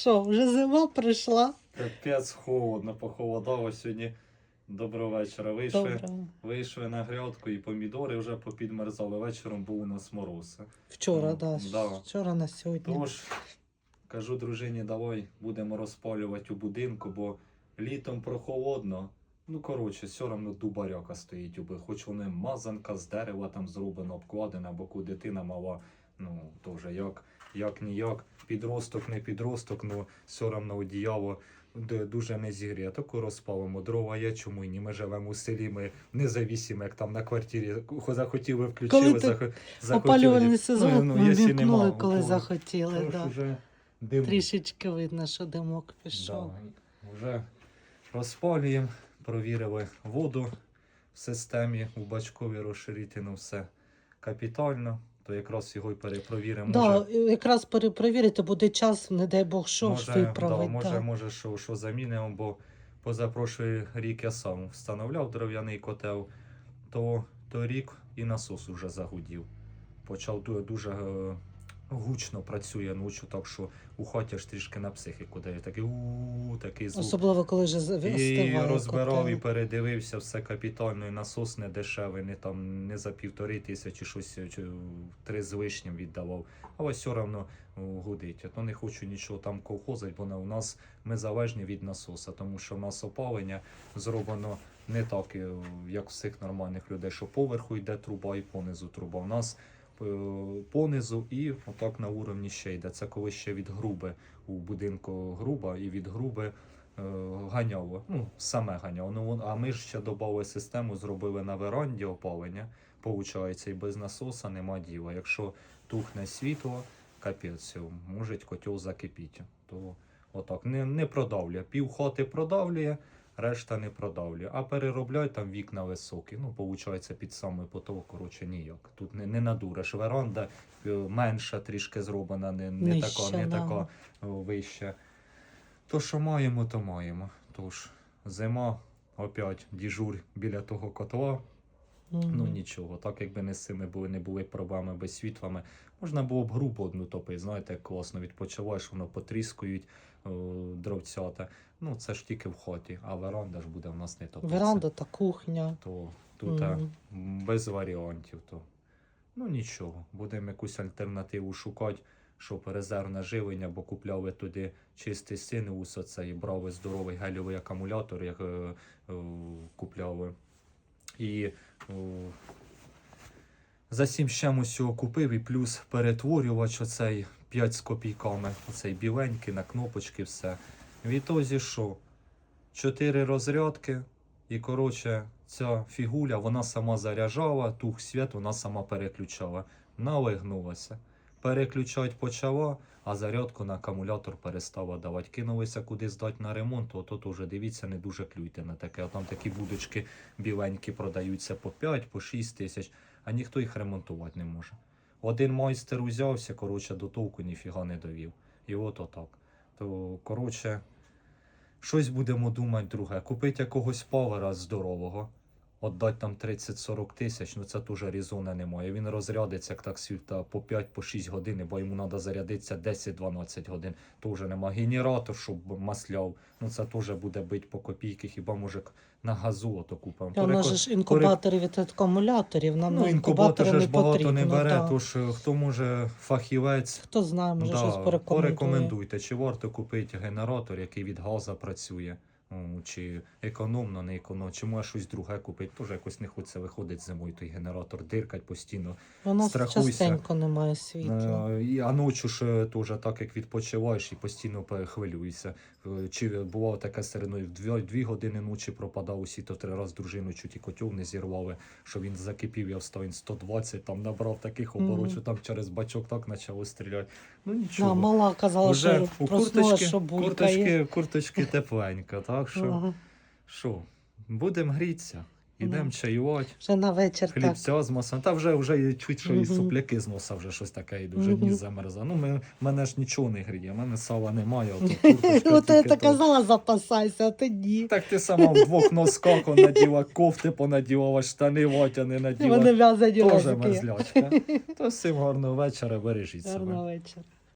Що, вже зима прийшла? Капець холодно, похолодало сьогодні. Доброго вечора. Вийшли, Добре. вийшли на грядку і помідори вже попідмерзали. Вечором був у нас мороз. Вчора, Ну, да. да. Вчора на сьогодні. Тож, кажу дружині, давай будемо розпалювати у будинку, бо літом прохолодно. Ну, коротше, все одно дубаряка стоїть, уби. хоч вони мазанка з дерева там зроблена, обкладена, боку дитина мала. Ну, теж як, як ніяк, підросток, не підросток, ну все одно одіяло дуже не зігріє. Таку розпалимо. Дрова є, чому ні. Ми живемо у селі, ми независимо, як там на квартирі. Захотіли, включили, Коли ти захо- захотіли. Опалювальний сезон ну, вімкнули, нема, коли то- захотіли. Да. уже дим. Трішечки видно, що димок пішов. Да, вже розпалюємо, провірили воду в системі, у бачкові розширительно все капітально, то якраз його й перепровіримо. Да, може, якраз перепровірити буде час, не дай Бог, що може, виправить. да, може, да. може що, що замінимо, бо позапрошлий рік я сам встановляв дерев'яний котел, то, то рік і насос уже загудів. Почав дуже, дуже гучно працює ночі, так що у хаті аж трішки на психіку дає. Такий у такий звук. Особливо, коли вже І розбирав і передивився все капітально, і насос не дешевий, не там не за півтори тисячі, щось чи три з лишнім віддавав. Але все одно гудить. То не хочу нічого там колхозить, бо у нас ми залежні від насоса, тому що в нас опалення зроблено не так, е, як у всіх нормальних людей, що поверху йде труба і понизу труба. У нас е, понизу і отак на уровні ще йде. Це коли ще від груби у будинку груба і від груби е, ганяло. Ну, саме ганяло. Ну, а ми ж ще додали систему, зробили на веранді опалення. Получається, і без насоса нема діла. Якщо тухне світло, капець, може котел закипіти. То отак не, не продавлює. Пів хати продавлює, решта не продавлює. А переробляють там вікна високі. Ну, виходить, під самий потолок, коротше, ніяк. Тут не, не надуриш. Веранда е, менша трішки зроблена, не, не Нижча, така, не да. така вища. То, що маємо, то маємо. Тож, зима, опять діжур біля того котла. Мгм. Ну нічого, так якби не з цими були, не були проблеми без світлами. Можна було б грубо одну топити, знаєте, як класно відпочиваєш, воно потріскують о, дровцята. Ну це ж тільки в хаті, а веранда ж буде в нас не топитися. Веранда та кухня. То тут Мгм. м, без варіантів. То. Ну нічого, будемо якусь альтернативу шукати, щоб резервне живлення, бо купляли туди чистий синеус, оце і брали здоровий гелєвий акумулятор, як е, е, купляли. І о, за сім ще чимось його купив, і плюс перетворювач оцей 5 з копійками, оцей біленький на кнопочки, все. Відтоді що? Чотири розрядки, і коротше, ця фігуля вона сама заряджала, тух світ вона сама переключала. Налигнулася. Переключать почала, а зарядку на акумулятор перестала давати. Кинулися кудись здати на ремонт, то тут уже дивіться, не дуже клюйте на таке. А там такі будочки біленькі продаються по 5, по 6 тисяч, а ніхто їх ремонтувати не може. Один майстер узявся, коротше, до толку ніфіга не довів. І от отак. То, коротше, щось будемо думати друге. Купити якогось павера здорового, отдати там 30-40 тисяч, ну це теж різона немає. Він розрядиться як так світа по 5-6 годин, бо йому треба зарядитися 10-12 годин. Теж нема генератор, щоб масляв. Ну це теж буде бити по копійки, хіба може на газу ото купимо. Та у нас ж інкубатори від акумуляторів, нам Ну, інкубатори ж багато потрібно. не бере, да. тож е, хто може фахівець, Хто знає, може щось порекомендує. порекомендуйте, чи варто купити генератор, який від газу працює, ну, чи економно, не економно, чи може щось друге купити. Теж якось не хочеться виходить зимою той генератор, диркать постійно. Нас страхуйся. частенько немає світла. Е, і, а ночі ж теж так, як відпочиваєш і постійно перехвилюєшся. Е, Чи бувало таке середньо, в дві, дві години ночі пропадав усі, то три рази дружину чуть і котів не зірвали, що він закипів, я встав, він 120, там набрав таких Мгм. оборот, що там через бачок так почало стріляти. Ну Да, нічого. мала казала, Вже що у курточки, що курточки, курточки тепленько, так що, Ага. що, будемо грітися, ідемо чаювати. Вже на вечір так. З масом. Та вже вже чуть, що і супляки з носа вже щось таке йде, вже ніс замерза. Ну, ми, мене ж нічого не гріє, мене сала немає. От я тільки так казала, запасайся, а ти ні. Так ти сама в двох носках наділа кофти, понаділала, штани ватяни Вони наділа. в'язані Теж носки. мерзлячка. То всім гарного вечора, бережіть себе. Гарного вечора.